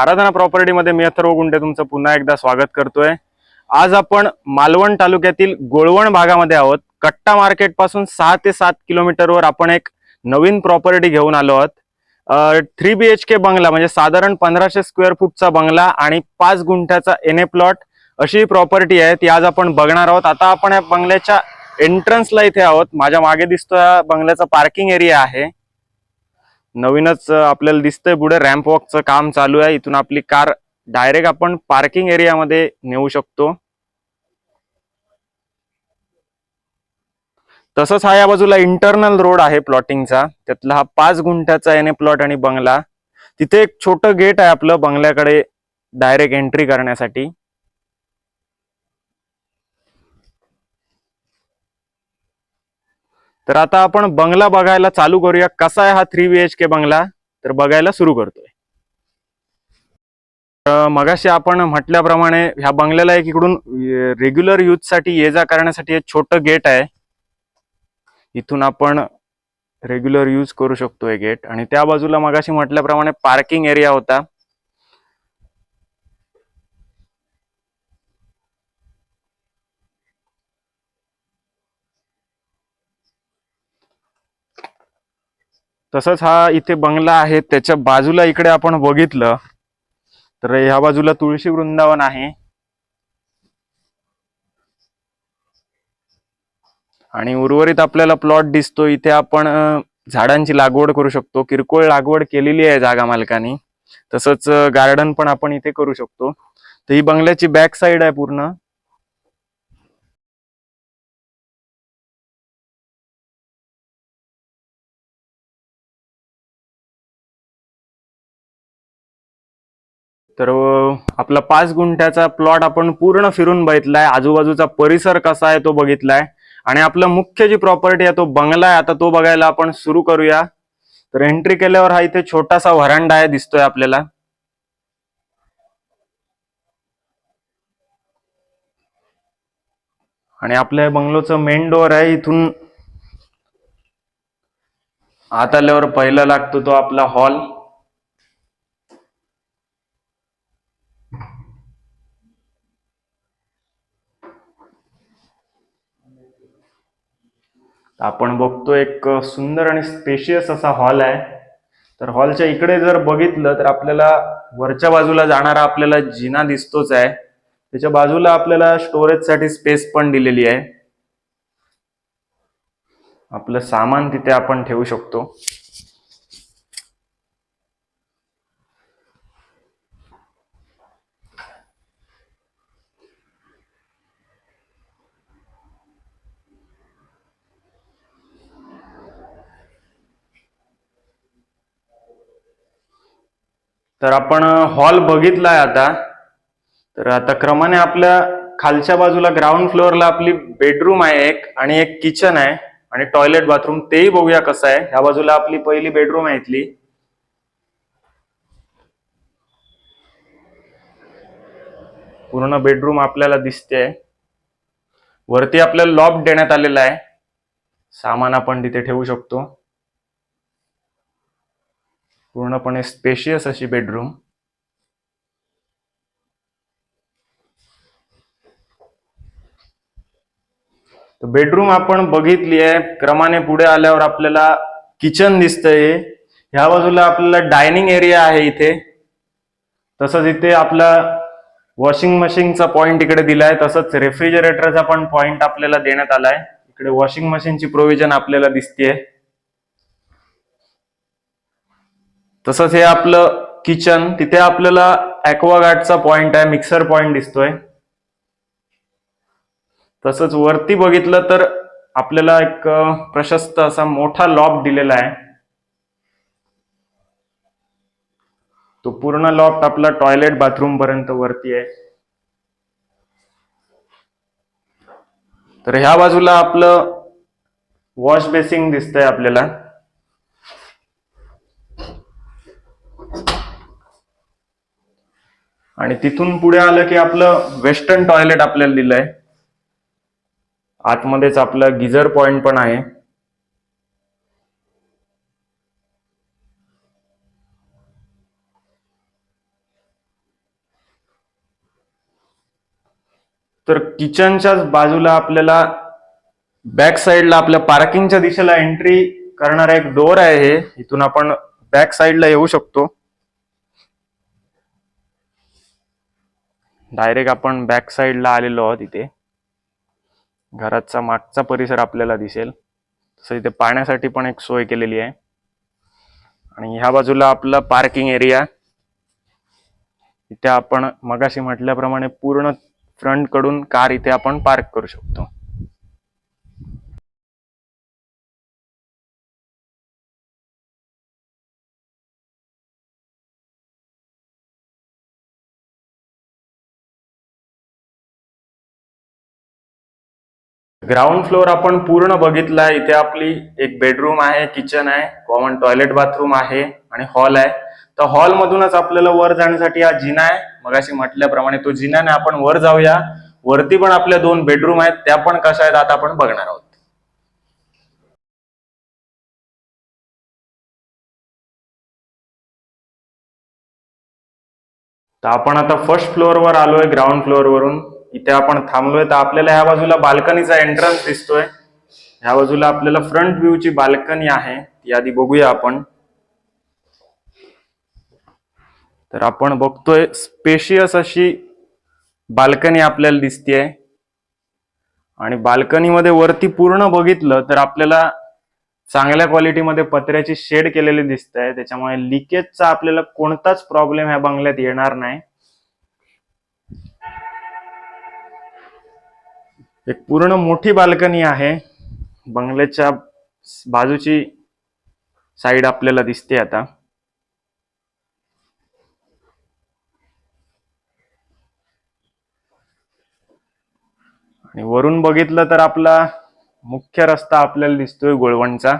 आराधना प्रॉपर्टीमध्ये मी अथर्व गुंडे तुमचं पुन्हा एकदा स्वागत करतोय. आज आपण मालवण तालुक्यातील गोळवण भागामध्ये आहोत. कट्टा मार्केटपासून सहा ते सात किलोमीटरवर आपण एक नवीन प्रॉपर्टी घेऊन आलो आहोत. थ्री बी एच के बंगला म्हणजे साधारण पंधराशे स्क्वेअर फूटचा बंगला आणि पाच गुंठ्याचा एन ए प्लॉट अशी प्रॉपर्टी आहे. ती आज आपण बघणार आहोत. आता आपण या बंगल्याच्या एंट्रन्सला इथे आहोत. माझ्या मागे दिसतो या बंगल्याचा पार्किंग एरिया आहे. नवीनच आपल्याला दिसतंय पुढे रॅम्प वॉकचं काम चालू आहे. इथून आपली कार डायरेक्ट आपण पार्किंग एरियामध्ये नेऊ शकतो. तसंच हा या बाजूला इंटरनल रोड आहे प्लॉटिंगचा त्यातला हा पाच गुंठ्याचा एन ए प्लॉट आणि बंगला. तिथे एक छोटं गेट आहे आपलं बंगल्याकडे डायरेक्ट एंट्री करण्यासाठी. तर आता आपण बंगला बघायला चालू करूया. कसा आहे हा थ्री बी एच के बंगला? तर बघायला सुरू करतोय. मगाशी आपण म्हटल्याप्रमाणे ह्या बंगल्याला एक इकडून रेग्युलर युजसाठी ये जा करण्यासाठी एक छोटं गेट आहे. इथून आपण रेग्युलर यूज करू शकतो हे गेट आणि त्या बाजूला मगाशी म्हटल्याप्रमाणे पार्किंग एरिया होता. तसंच हा इथे बंगला आहे. त्याच्या बाजूला इकडे आपण बघितलं तर ह्या बाजूला तुळशी वृंदावन आहे. आणि उर्वरित आपल्याला प्लॉट दिसतो इथे आपण झाडांची लागवड करू शकतो. किरकोळ लागवड केलेली आहे जागा मालकानी. तसंच गार्डन पण आपण इथे करू शकतो. तर ही बंगल्याची बॅक साईड आहे पूर्ण. तर आपला पाच गुंठ्याचा प्लॉट आपण पूर्ण फिरून बघितलाय. आजूबाजूचा परिसर कसा आहे तो बघितलाय. आणि आपलं मुख्य जी प्रॉपर्टी आहे तो बंगला आहे. आता तो बघायला आपण सुरू करूया. तर एंट्री केल्यावर हा इथे छोटासा व्हरांडा आहे दिसतोय आपल्याला. आणि आपल्या बंगलोचं मेन डोअर आहे इथून. आत आल्यावर पहिला लागतो तो आपला हॉल आपण बघतो एक सुंदर आणि स्पेशियस असा हॉल आहे. तर हॉलच्या इकडे जर बघितलं तर आपल्याला वरच्या बाजूला जाणारा आपल्याला जिना दिसतोच आहे. त्याच्या बाजूला आपल्याला स्टोरेजसाठी स्पेस पण दिलेली आहे. आपलं सामान तिथे आपण ठेवू शकतो. तर आपण हॉल बघितलाय आता. तर आता क्रमाने आपल्या खालच्या बाजूला ग्राउंड फ्लोअरला आपली बेडरूम आहे एक आणि एक किचन आहे आणि टॉयलेट बाथरूम तेही बघूया कसं आहे. ह्या बाजूला आपली पहिली बेडरूम आहे इथली. पूर्ण बेडरूम आपल्याला दिसते. वरती आपल्याला लॉब देण्यात आलेला आहे. सामान आपण तिथे ठेवू शकतो. पूर्णपणे स्पेशियस अशी बेडरूम बेडरूम आपण बघितली आहे. क्रमाने पुढे आल्यावर आपल्याला किचन दिसतंय. ह्या बाजूला आपल्याला डायनिंग एरिया आहे इथे. तसंच इथे आपला वॉशिंग मशीनचा पॉइंट इकडे दिलाय. तसंच रेफ्रिजरेटरचा पण पॉइंट आपल्याला देण्यात आलाय. इकडे वॉशिंग मशीनची प्रोव्हिजन आपल्याला दिसतेय. तसंच हे आपलं किचन तिथे आपल्याला ऍक्वागार्डचा पॉइंट आहे मिक्सर पॉइंट दिसतोय. तसंच वरती बघितलं तर आपल्याला एक प्रशस्त असा मोठा लॉप दिलेला आहे. तो पूर्ण लॉफ्ट आपला टॉयलेट बाथरूम पर्यंत वरती आहे. तर ह्या बाजूला आपलं वॉश बेसिंग दिसतंय आपल्याला. आणि तिथून पुढे आलं की आपलं वेस्टर्न टॉयलेट आपल्याला दिलंय. आतमध्येच आपलं गिझर पॉइंट पण आहे. तर किचनच्याच बाजूला आपल्याला बॅक साईडला आपल्या पार्किंगच्या दिशेला एंट्री करणारा एक डोअर आहे हे. इथून आपण बॅक साईडला येऊ शकतो. डायरेक्ट आपण बॅक साईडला आलेलो आहोत इथे. घराचा मागचा परिसर आपल्याला दिसेल. तसं इथे पाण्यासाठी पण एक सोय केलेली आहे. आणि ह्या बाजूला आपला पार्किंग एरिया इथे आपण मगाशी म्हटल्याप्रमाणे पूर्ण फ्रंटकडून कार इथे आपण पार्क करू शकतो. ग्राउंड फ्लोअर आपण पूर्ण बघितला इथे आपली एक बेडरूम आहे किचन आहे कॉमन टॉयलेट बाथरूम आहे आणि हॉल आहे. तर हॉल मधूनच आपल्याला वर जाण्यासाठी हा जिना आहे. मगाशी म्हटल्याप्रमाणे तो जिनाने आपण वर जाऊया. वरती पण आपल्या दोन बेडरूम आहेत. त्या पण कशा आहेत आता आपण बघणार आहोत. तर आपण आता फर्स्ट फ्लोअरवर आलोय ग्राउंड फ्लोअरवरून इथे आपण थांबलोय तर आपल्याला ह्या बाजूला बाल्कनीचा एंट्रन्स दिसतोय. ह्या बाजूला आपल्याला फ्रंट व्ह्यूची बाल्कनी आहे ती आधी बघूया आपण. तर आपण बघतोय स्पेशियस अशी बाल्कनी आपल्याला दिसतेय. आणि बाल्कनीमध्ये वरती पूर्ण बघितलं तर आपल्याला चांगल्या क्वालिटीमध्ये पत्र्याची शेड केलेली दिसत आहे त्याच्यामुळे लिकेजचा आपल्याला कोणताच प्रॉब्लेम ह्या बंगल्यात येणार नाही. एक पूर्ण मोठी बाल्कनी आहे. बंगल्याच्या बाजूची साईड आपल्याला दिसते आता. आणि वरून बघितलं तर आपला मुख्य रस्ता आपल्याला दिसतोय गोळवणचा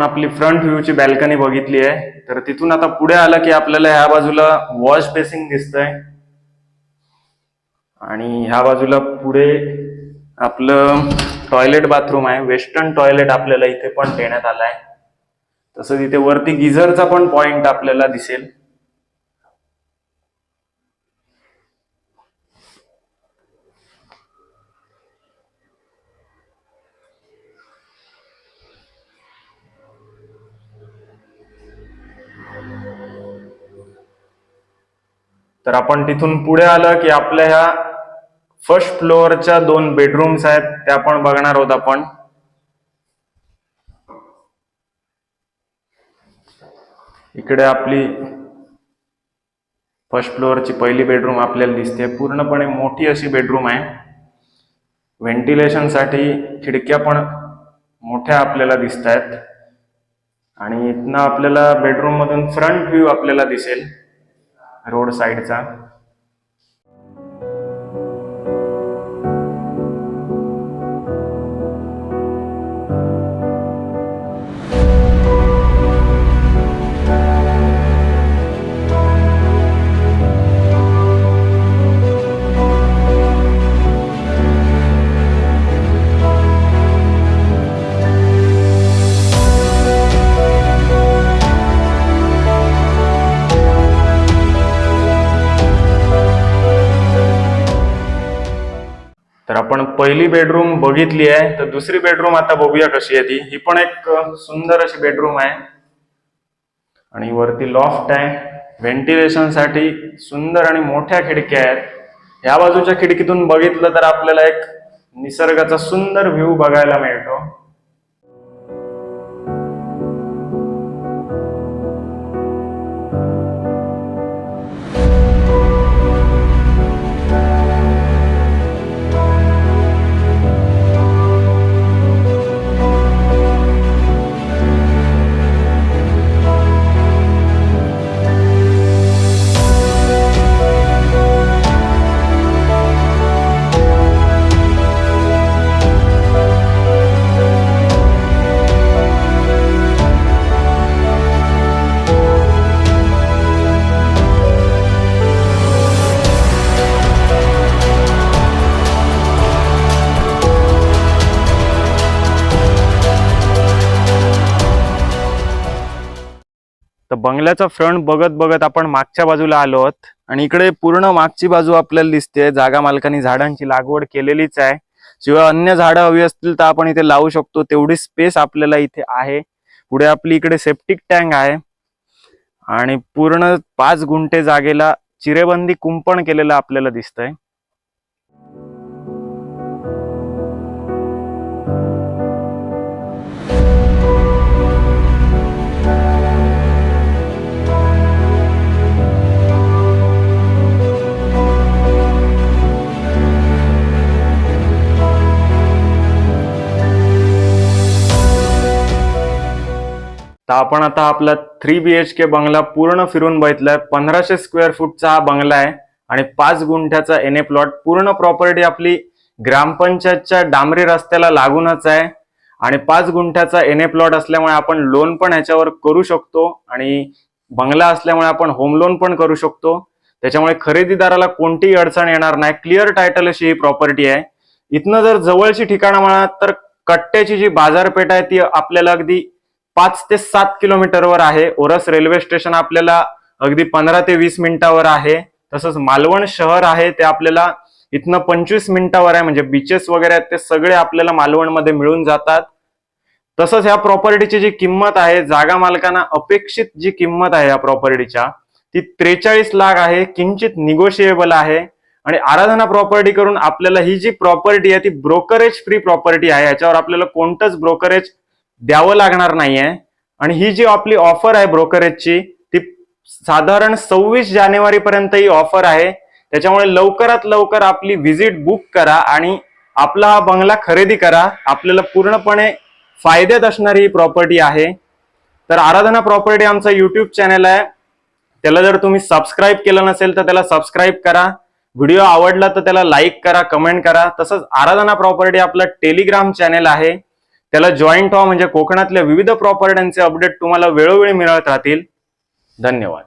आपण आपली फ्रंट व्ह्यूची बॅल्कनी बघितली आहे. तर तिथून आता पुढे आलं की आपल्याला ह्या बाजूला वॉश बेसिंग दिसतंय. आणि ह्या बाजूला पुढे आपलं टॉयलेट बाथरूम आहे. वेस्टर्न टॉयलेट आपल्याला इथे पण देण्यात आलं आहे तसंच तिथे वरती गिझरचा पण पॉइंट आपल्याला दिसेल. तर आपण तिथून पुढे आलं की आपल्या ह्या फर्स्ट फ्लोअरच्या दोन बेडरूम्स आहेत त्या पण बघणार आहोत आपण. इकडे आपली फर्स्ट फ्लोअरची पहिली बेडरूम आपल्याला दिसते. पूर्णपणे मोठी अशी बेडरूम आहे. व्हेंटिलेशनसाठी खिडक्या पण मोठ्या आपल्याला दिसत आहेत आणि इथनं आपल्याला बेडरूम मधून फ्रंट व्ह्यू आपल्याला दिसेल. रोड साईडचा पहिली बेडरूम बघितली आहे तर दुसरी बेडरूम आता बघूया कशी आहे ती. ही पण एक सुंदर अशी बेडरूम आहे. आणि वरती लॉफ्ट आहे. व्हेंटिलेशनसाठी सुंदर आणि मोठ्या खिडक्या आहेत. या बाजूच्या खिडकीतून बघितलं तर आपल्याला एक निसर्गाचा सुंदर व्ह्यू बघायला मिळतो. बंगल्याचा फ्रंट बघत बघत आपण मागच्या बाजूला आलो आहोत. आणि इकडे पूर्ण मागची बाजू आपल्याला दिसते. जागा मालकांनी झाडांची लागवड केलेलीच आहे. शिवाय अन्य झाडं हवी असतील तर आपण इथे लावू शकतो. तेवढी स्पेस आपल्याला इथे आहे. पुढे आपली इकडे सेप्टिक टँक आहे. आणि पूर्ण पाच गुंठे जागेला चिरेबंदी कुंपण केलेलं आपल्याला दिसतंय. तर आपण आता आपला थ्री बी एच के बंगला पूर्ण फिरून बघितलाय. पंधराशे स्क्वेअर फूटचा हा बंगला आहे आणि पाच गुंठ्याचा एन ए प्लॉट पूर्ण प्रॉपर्टी आपली ग्रामपंचायतच्या डांबरी रस्त्याला लागूनच आहे. आणि पाच गुंठ्याचा एन ए प्लॉट असल्यामुळे आपण लोन पण ह्याच्यावर करू शकतो आणि बंगला असल्यामुळे आपण होम लोन पण करू शकतो. त्याच्यामुळे खरेदीदाराला कोणतीही अडचण येणार नाही. क्लिअर टायटल अशी ही प्रॉपर्टी आहे. इथनं जर जवळची ठिकाणं म्हणाल तर कट्ट्याची जी बाजारपेठ आहे ती आपल्याला अगदी पाच ते सात किलोमीटरवर आहे. ओरस रेल्वे स्टेशन आपल्याला अगदी पंधरा ते वीस मिनिटावर आहे. तसंच मालवण शहर आहे ते आपल्याला इथनं पंचवीस मिनिटावर आहे. म्हणजे बीचेस वगैरे आहेत ते सगळे आपल्याला मालवणमध्ये मिळून जातात. तसंच ह्या प्रॉपर्टीची जी किंमत आहे जागा मालकांना अपेक्षित जी किंमत आहे या प्रॉपर्टीच्या ती त्रेचाळीस लाख आहे. किंचित निगोशिएबल आहे. आणि आराधना प्रॉपर्टी करून आपल्याला ही जी प्रॉपर्टी आहे ती ब्रोकरेज फ्री प्रॉपर्टी आहे. याच्यावर आपल्याला कोणतंच ब्रोकरेज द्यावं लागणार नाहीये. आणि ही जी आपली ऑफर आहे ब्रोकरेजची ती साधारण सव्वीस जानेवारी पर्यंत ही ऑफर आहे. त्याच्यामुळे लवकरात लवकर आपली व्हिजिट बुक करा आणि आपला हा बंगला खरेदी करा. आपल्याला पूर्णपणे फायद्यात असणारी ही प्रॉपर्टी आहे. तर आराधना प्रॉपर्टी आमचा युट्यूब चॅनल आहे. त्याला जर तुम्ही सबस्क्राईब केलं नसेल तर त्याला सबस्क्राईब करा. व्हिडिओ आवडला तर त्याला लाईक करा कमेंट करा. तसंच आराधना प्रॉपर्टी आपलं टेलिग्राम चॅनल आहे. त्याला जॉईंट व्हा म्हणजे कोकणातल्या विविध प्रॉपर्ट्यांचे अपडेट तुम्हाला वेळोवेळी मिळत राहतील. धन्यवाद.